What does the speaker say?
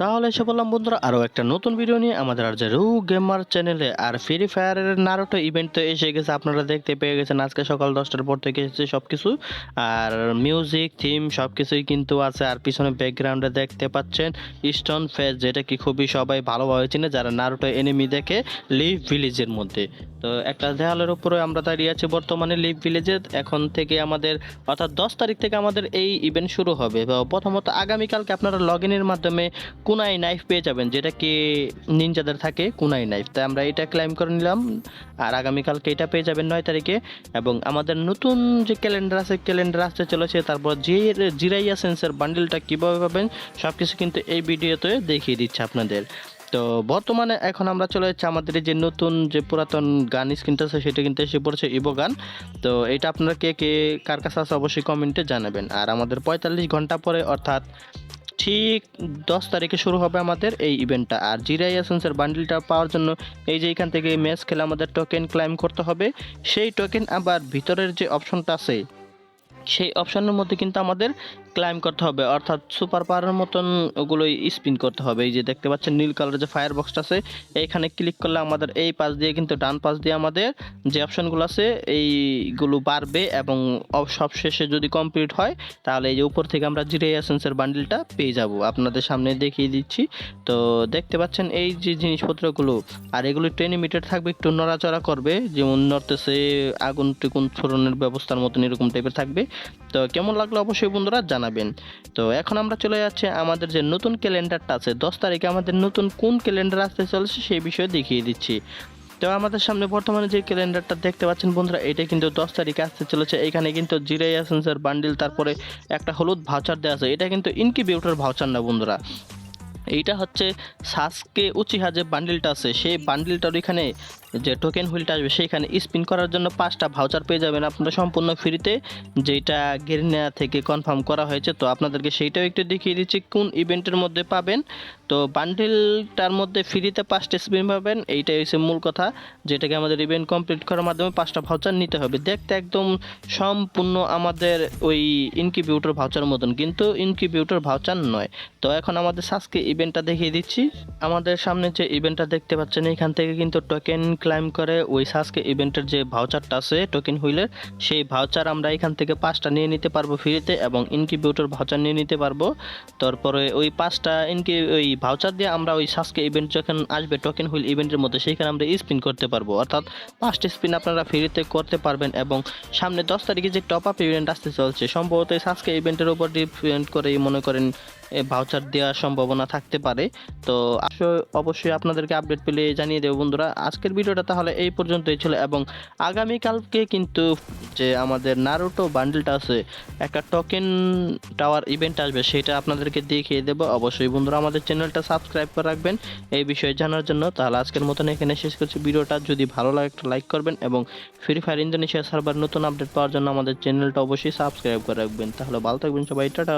তাহলে এসে বললাম, বন্ধুরা আরও একটা নতুন ভিডিও নিয়ে আমাদের আর যে রু গেমার চ্যানেলে আর ফ্রি ফায়ারের নারোটো ইভেন্ট তো এসে গেছে, আপনারা দেখতে পেয়ে গেছেন। আজকে সকাল দশটার পর থেকে এসেছে সব কিছু আর মিউজিক থিম সব কিছুই কিন্তু আছে। আর পিছনে ব্যাকগ্রাউন্ডে দেখতে পাচ্ছেন স্টোন ফেস যেটা কি খুবই সবাই ভালোভাবে চিনে, যারা নারোটো এনিমি দেখে লিভ ভিলেজের মধ্যে। তো একটা দেওয়ালের উপরে আমরা দাঁড়িয়ে আছি বর্তমানে লিভ ভিলেজে এখন থেকে আমাদের, অর্থাৎ দশ তারিখ থেকে আমাদের এই ইভেন্ট শুরু হবে। প্রথমত আগামীকালকে আপনারা লগ ইনের মাধ্যমে কুনাই নাইফ পেয়ে যাবেন, যেটা কি নিনজাদের থাকে, কুনাই নাইফ তাই আমরা এটা ক্লাইম করে নিলাম, আর আগামীকালকে এটা পেয়ে যাবেন নয় তারিখে। এবং আমাদের নতুন যে ক্যালেন্ডার আছে ক্যালেন্ডার আসতে চলেছে, তারপর যে জিরাইয়া সেন্সের বান্ডেলটা কীভাবে পাবেন সব কিছু কিন্তু এই ভিডিওতে দেখিয়ে দিচ্ছে আপনাদের। তো বর্তমানে এখন আমরা চলে যাচ্ছি আমাদের যে নতুন যে পুরাতন গান স্ক্রিনটা আছে, সেটা কিন্তু এসে পড়ছে ইভো গান। তো এটা আপনারা কে কে, কার কাছে আছে, অবশ্যই কমেন্টে জানাবেন। আর আমাদের পঁয়তাল্লিশ ঘণ্টা পরে, অর্থাৎ ঠিক দশ তারিখে শুরু হবে আমাদের এই ইভেন্টটা আর জিরাই এসেন্সের বান্ডিলটা পাওয়ার জন্য এই যে এখান থেকে ম্যাচ খেলে আমাদের টোকেন ক্লাইম করতে হবে। সেই টোকেন আবার ভিতরের যে অপশনটা আছে, সেই অপশনের মধ্যে কিন্তু আমাদের ক্লাইম করতে হবে, অর্থাৎ সুপার পাওয়ারের মতন ওগুলোই স্পিন করতে হবে। এই যে দেখতে পাচ্ছেন নীল কালারের যে ফায়ার বক্সটা আছে, এইখানে ক্লিক করলে আমাদের এই পাশ দিয়ে কিন্তু ডান পাশ দিয়ে আমাদের যে অপশনগুলো আছে, এইগুলো বাড়বে এবং সবশেষে যদি কমপ্লিট হয়, তাহলে এই যে উপর থেকে আমরা জিরে এসেন্সের বান্ডিলটা পেয়ে যাব। আপনাদের সামনে দেখিয়ে দিচ্ছি। তো দেখতে পাচ্ছেন এই যে জিনিসপত্রগুলো, আর এগুলো টেন মিটার থাকবে, একটু নড়াচড়া করবে, যেমন নড়তেছে আগুন টিকুন ছড়ানোর ব্যবস্থার মতন এরকম টাইপের থাকবে। তো কেমন লাগল অবশ্যই বন্ধুরা জানাবেন। তো এখন আমরা চলে যাচ্ছি আমাদের যে নতুন ক্যালেন্ডারটা আছে, দশ তারিখে আমাদের নতুন কোন ক্যালেন্ডার আসতে চলেছে সেই বিষয়ে দেখিয়ে দিচ্ছি। তো আমাদের সামনে বর্তমানে যে ক্যালেন্ডারটা দেখতে পাচ্ছেন বন্ধুরা, এটা কিন্তু দশ তারিখে আসতে চলেছে। এখানে কিন্তু জিরাই এসেন্সের বান্ডিল, তারপরে একটা হলুদ ভাউচার দেওয়া আছে। এটা কিন্তু ইনকিউবেটর ভাউচার না বন্ধুরা। এইটা হচ্ছে সাসকে উচিহা যে বান্ডিলটা আছে, সেই বান্ডিলটার এখানে যে টোকেন হুইলটা আসবে, সেইখানে স্পিন করার জন্য পাঁচটা ভাউচার পেয়ে যাবেন আপনারা সম্পূর্ণ ফ্রিতে যেটা গেরিনা থেকে কনফার্ম করা হয়েছে। তো আপনাদেরকে সেইটাও একটু দেখিয়ে দিচ্ছি, কোন ইভেন্টের মধ্যে পাবেন। তো বান্ডিলটার মধ্যে ফ্রিতে পাঁচটা স্পিন পাবেন, এইটাই হচ্ছে মূল কথা। যেটাকে আমাদের ইভেন্ট কমপ্লিট করার মাধ্যমে পাঁচটা ভাউচার নিতে হবে। দেখতে একদম সম্পূর্ণ আমাদের ওই ইনকিউবেটর ভাউচার মতন, কিন্তু ইনকিউবেটর ভাউচার নয়। তো এখন আমাদের সাজকে ইভেন্টটা দেখিয়ে দিচ্ছি। আমাদের সামনে যে ইভেন্টটা দেখতে পাচ্ছেন, এখান থেকে কিন্তু টোকেন ক্লাইম করে ওই সাসকে ইভেন্টের যে ভাউচারটা আছে টোকেন হুইলের সেই ভাউচার আমরা এখান থেকে পাঁচটা নিয়ে নিতে পারব ফ্রিতে এবং ইনকিউবেটর ভাউচার নিয়ে নিতে পারব। তারপরে ওই পাঁচটা ইনকি ওই ভাউচার দিয়ে আমরা ওই সাসকে ইভেন্ট যখন আসবে টোকেন হুইল ইভেন্টের মধ্যে সেইখানে আমরা স্পিন করতে পারব। অর্থাৎ পাঁচটা স্পিন আপনারা ফ্রিতে করতে পারবেন এবং সামনে দশ তারিখে যে টপ আপ ইভেন্ট আসতে চলছে, সম্ভবত এই সাসকে ইভেন্টের উপর ডিপেন্ড করেই মনে করেন ভাউচার দেওয়ার সম্ভাবনা থাকতে পারে। তো অবশ্যই আপনাদেরকে আপডেট পেলে জানিয়ে দেবো বন্ধুরা। আজকের ভিডিওটা তাহলে এই পর্যন্তই ছিল এবং আগামীকালকে কিন্তু যে আমাদের নারুটো বান্ডেলটা আছে, একটা টোকেন টাওয়ার ইভেন্ট আসবে, সেটা আপনাদেরকে দেখিয়ে দেবো। অবশ্যই বন্ধুরা আমাদের চ্যানেলটা সাবস্ক্রাইব করে রাখবেন। এই বিষয়ে জানার জন্য তাহলে আজকের মতন এখানে শেষ করছি। ভিডিওটা যদি ভালো লাগে একটা লাইক করবেন এবং ফ্রি ফায়ার ইন্দোনেশিয়া সার্ভার নতুন আপডেট পাওয়ার জন্য আমাদের চ্যানেলটা অবশ্যই সাবস্ক্রাইব করে রাখবেন। তাহলে ভালো থাকবেন সবাই, টাটা।